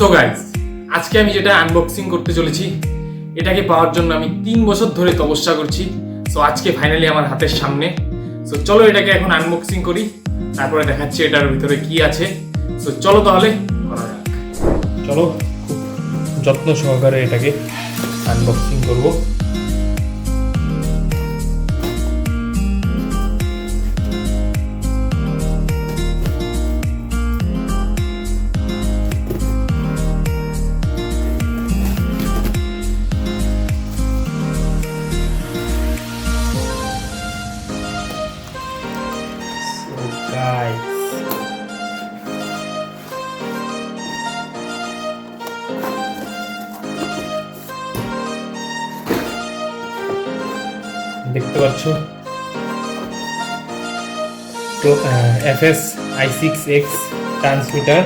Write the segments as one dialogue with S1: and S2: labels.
S1: So guys আজকে আমি যেটা আনবক্সিং করতে চলেছি, এটাকে পাওয়ার জন্য আমি তিন বছর ধরে তপস্যা করছি। সো আজকে ফাইনালি আমার হাতের সামনে। সো চলো এটাকে এখন আনবক্সিং করি, তারপরে দেখাচ্ছি এটার ভিতরে কি আছে। সো চলো তাহলে করা যাক। চলো যত্ন সহকারে এটাকে আনবক্সিং করব। দেখতে পাচ্ছ? তো F S I six X transmitter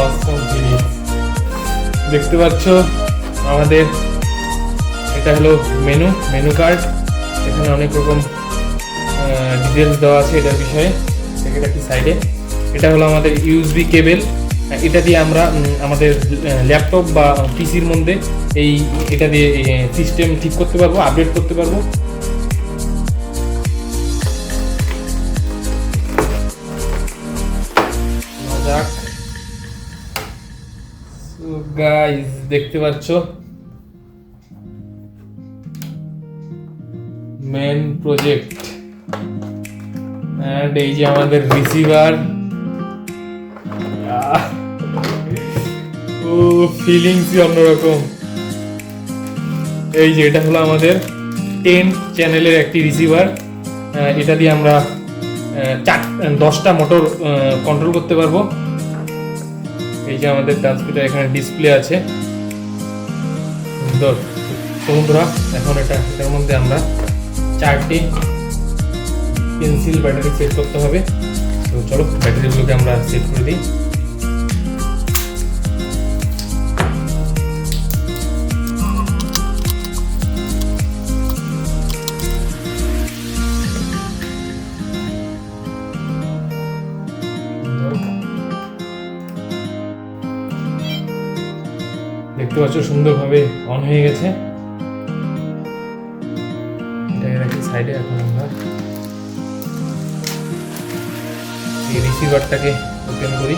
S1: awesome দেখতে পাচ্ছ? আমাদের এটা হলো মেনু মেনু কার্ড এখানে অনেক রকম ডিটেলস দেওয়া আছে এটার বিষয়ে। এটা কি সাইডে এটা হলো আমাদের ইউএসবি কেবেল এটা দিয়ে আমরা আমাদের ল্যাপটপ বা পিসির মধ্যে এই, এটা দিয়ে সিস্টেম ঠিক করতে পারব আপডেট করতে পারব। গাইস দেখতে পাচ্ছ? মেন প্রজেক্ট অ্যান্ড এই যে আমাদের রিসিভার ও ফিলিংসই অন্যরকম। এই যে, এটা হলো আমাদের টেন চ্যানেলের একটি রিসিভার এটা দিয়ে আমরা চার, দশটা মোটর কন্ট্রোল করতে পারব। এই যে আমাদের ট্রান্সমিটার এখানে ডিসপ্লে আছে। সুন্দর বন্ধুরা, এখন এটা, এটার মধ্যে আমরা চারটি পেন্সিল ব্যাটারি সেট করতে হবে। তো চলো ব্যাটারিগুলোকে আমরা সেট করে দিই। দেখতে পাচ্ছ, সুন্দরভাবে অন হয়ে গেছে। এটাকে রাখি সাইডে এখন আমরা এই রিসিভারটাকে ওপেন করি।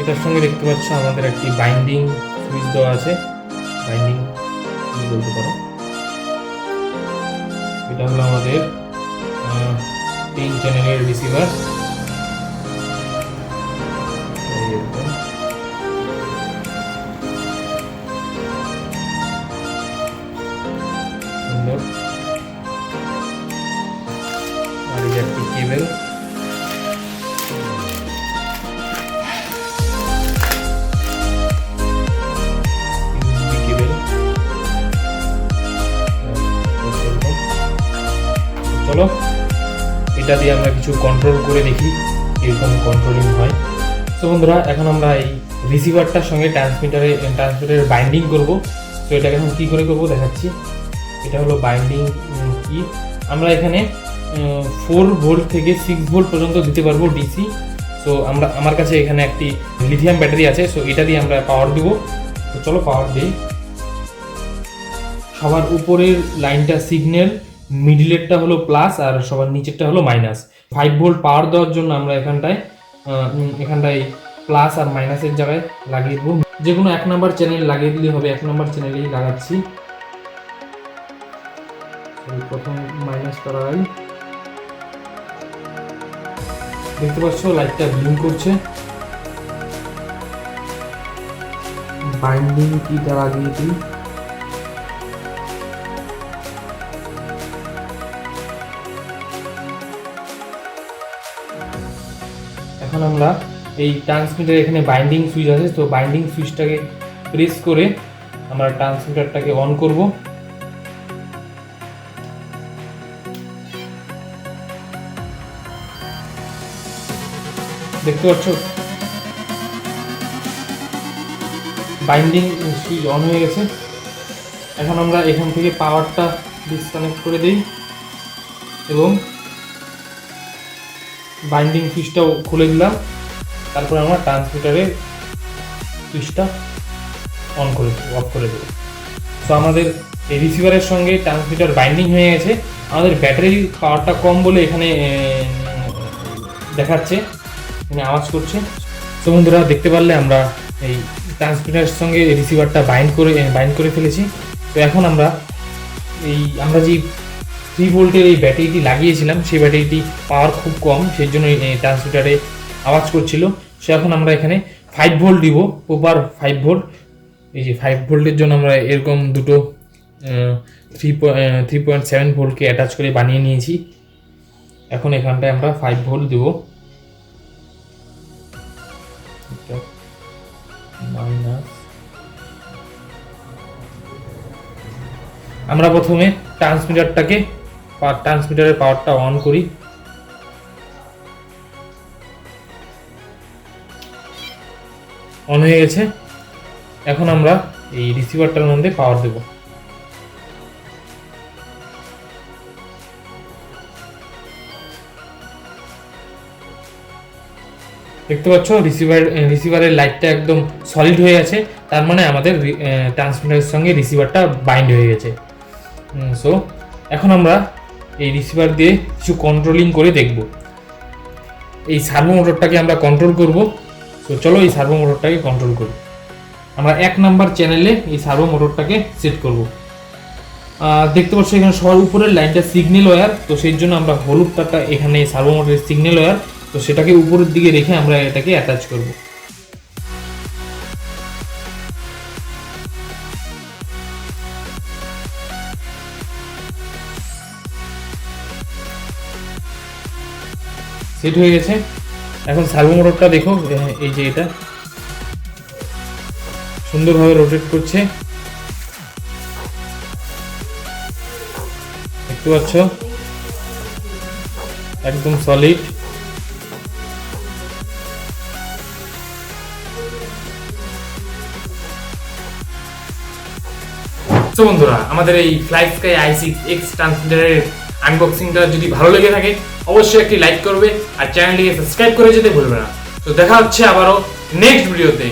S1: এটার সঙ্গে দেখতে পাচ্ছ, আমাদের একটি বাইন্ডিং সুইচ দেওয়া আছে। বাইন্ডিং বলতে পারো? এটা হলো আমাদের তিন চ্যানেলের রিসিভার একটি কেবেল চলো, এটা দিয়ে আমরা কিছু কন্ট্রোল করে দেখি, কীরকম কন্ট্রোলিং হয়। তো বন্ধুরা, এখন আমরা এই রিসিভারটার সঙ্গে ট্রান্সমিটারে ট্রান্সমিটারের বাইন্ডিং করব। তো এটাকে এখন কী করে করব দেখাচ্ছি। এটা হলো বাইন্ডিং কি আমরা এখানে ফোর ভোল্ট থেকে সিক্স ভোল্ট পর্যন্ত দিতে পারব ডিসি তো আমরা, আমার কাছে এখানে একটি লিথিয়াম ব্যাটারি আছে সো এটা দিয়ে আমরা পাওয়ার দেবো। তো চলো পাওয়ার দিই। সবার উপরের লাইনটা সিগন্যাল মিডিলেরটা হলো প্লাস আর সবার নিচেরটা হলো মাইনাস ফাইভ ভোল্ট পাওয়ার দেওয়ার জন্য আমরা এখানটায় এখানটায় প্লাস আর মাইনাসের জায়গায় লাগিয়ে দেবো। যে কোনো এক নাম্বার চ্যানেল লাগিয়ে দিলেই হবে, এক নাম্বার চ্যানেলেই লাগাচ্ছি। প্রথম মাইনাস করা হয়। দেখতে পাচ্ছ লাইটটা ব্লিঙ্ক করছে। বাইন্ডিং কিটা লাগিয়ে দিই? এখন আমরা এই ট্রান্সমিটার এখানে বাইন্ডিং সুইচ আছে তো বাইন্ডিং সুইচটাকে প্রেস করে আমরা ট্রান্সমিটারটাকে অন করব। দেখতে পাচ্ছ? বাইন্ডিং সুইচ অন হয়ে গেছে। এখন আমরা এখান থেকে পাওয়ারটা ডিসকানেক্ট করে দিই এবং বাইন্ডিং সুইচটাও খুলে দিলাম। তারপর আমরা ট্রান্সমিটারের সুইচটা অন করে অফ করে দেবো। তো আমাদের এই রিসিভারের সঙ্গে ট্রান্সমিটার বাইন্ডিং হয়ে গেছে। আমাদের ব্যাটারির পাওয়ারটা কম বলে এখানে দেখাচ্ছে। এখানে আওয়াজ করছে। তো বন্ধুরা, দেখতে পারলে আমরা এই ট্রান্সমিটারের সঙ্গে রিসিভারটা বাইন্ড করে বাইন্ড করে ফেলেছি। তো এখন আমরা এই, আমরা যে থ্রি ভোল্টের এই ব্যাটারিটি লাগিয়েছিলাম, সেই ব্যাটারিটি পাওয়ার খুব কম, সেই জন্য এই ট্রান্সমিটারে আওয়াজ করছিল। সে এখন আমরা এখানে ফাইভ ভোল্ট দিব প্রপার ফাইভ ভোল্ট এই যে ফাইভ ভোল্টের জন্য আমরা এরকম দুটো থ্রি থ্রি পয়েন্ট সেভেন ভোল্টকে অ্যাটাচ করে বানিয়ে নিয়েছি। এখন এখানটায় আমরা ফাইভ ভোল্ট দেবো। মাইনাস। আমরা প্রথমে ট্রান্সমিটারটাকে ট্রান্সমিটারের পাওয়ারটা অন করি। অন হয়ে গেছে। এখন আমরা এই রিসিভারটার মধ্যে পাওয়ার দেব। দেখতে পাচ্ছ রিসিভার রিসিভারের লাইটটা একদম সলিড হয়ে আছে। তার মানে আমাদের ট্রান্সমিটারের সঙ্গে রিসিভারটা বাইন্ড হয়ে গেছে। সো এখন আমরা এই রিসিভার দিয়ে কিছু কন্ট্রোলিং করে দেখব। এই সার্ভো মোটরটাকে আমরা কন্ট্রোল করব। তো চলো এই সার্ভো মোটরটাকে কন্ট্রোল করি। আমরা এক নাম্বার চ্যানেলে এই সার্ভো মোটরটাকে সেট করব দেখতে পাচ্ছ এখানে সবার উপরের লাইনটা সিগন্যাল ওয়্যার তো সেই জন্য আমরা হলুদ তারটা এখানে সার্ভো মোটরের সিগন্যাল ওয়্যার তো সেটাকে উপরের দিকে রেখে আমরা এটাকে অ্যাটাচ করব। সেট হয়ে গেছে। এখন সার্ভো মোটরটা দেখো এই যে এটা। সুন্দরভাবে রোটেট করছে। দেখতে পাচ্ছ? একদম সলিড তো বন্ধুরা, আমাদের এই flight sky I six X ট্রান্সমিটারের আনবক্সিংটা যদি ভালো লেগে থাকে, অবশ্যই একটি লাইক করবে আর চ্যানেলটিকে সাবস্ক্রাইব করে যেতে ভুলবে না। তো দেখা হচ্ছে আবারও নেক্সট ভিডিওতে